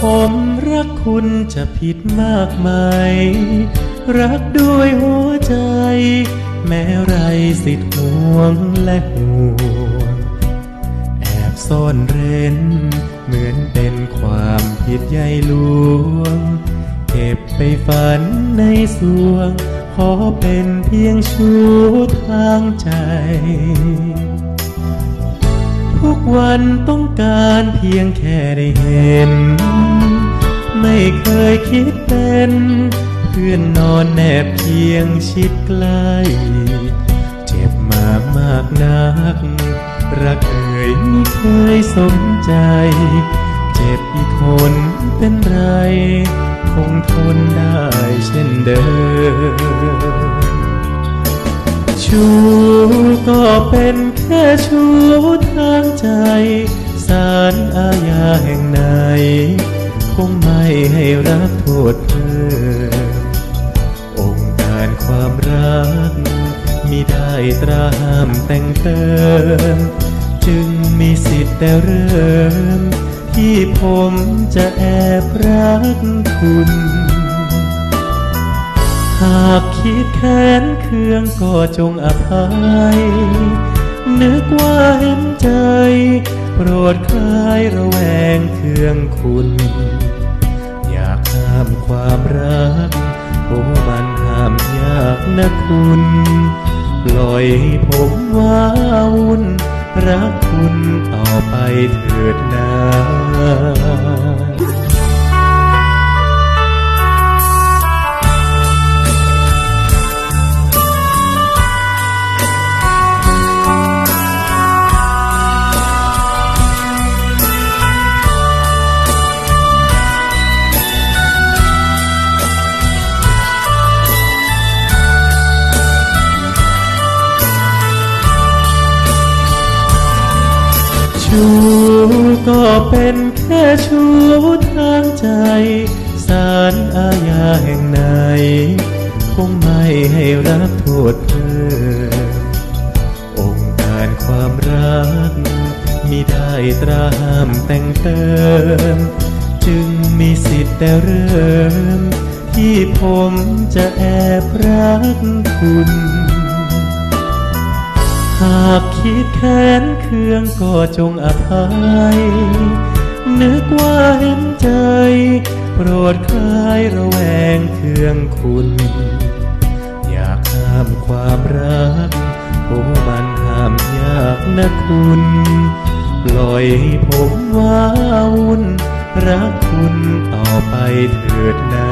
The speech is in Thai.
ผมรักคุณจะผิดมากไหมรักด้วยหัวใจ แม้ไรสิทธิ์ห่วงและห่วง แอบซ่อนเร้น เหมือนเป็นความผิดใหญ่หลวง เก็บไปฝันในสวง ขอเป็นเพียงชูทางใจ ทุกวันต้องการเพียงแค่ได้เห็น ไม่เคยคิดเป็น เพื่อนนอนแนบเพียงชิดใกล้เจ็บมามากนัก รักเอ่ยไม่เคยสนใจ เจ็บอีกคนเป็นไร คงทนได้เช่นเดิมชูก็เป็นแค่ชูทาง ให้รักโทษเพิ่มองค์การความรักมิได้ตราห้ามแต่งเติม จึงมีสิทธิ์แต่เริ่ม ที่ผมจะแอบรักคุณ หากคิดแค้นเคืองก็จงอภัย นึกว่าเห็นใจ โปรดคลายระแวงเคืองคุณากห้ามความรัก โอ้มันห้ามยากนะคุณ ปล่อยให้ผมว้าวุ่น รักคุณต่อไปเถิดนา ชูก็เป็นแค่ชูทางใจสารอาญาแห่งไหน คงไม่ให้รับโทษเพิ่มองค์การความรักมิได้ตราห้ามแต่งเติม จึงมีสิทธิ์แต่เริ่ม ที่ผมจะแอบรักคุณากคิดแค้นเคืองก็จงอภัย นึกว่าเห็นใจ โปรดคลายระแวงเคืองคุณ อยากห้ามความรักโอ้มันห้ามยากนะคุณ ปล่อยให้ผมว้าวุ่นรักคุณต่อไปเถิดนา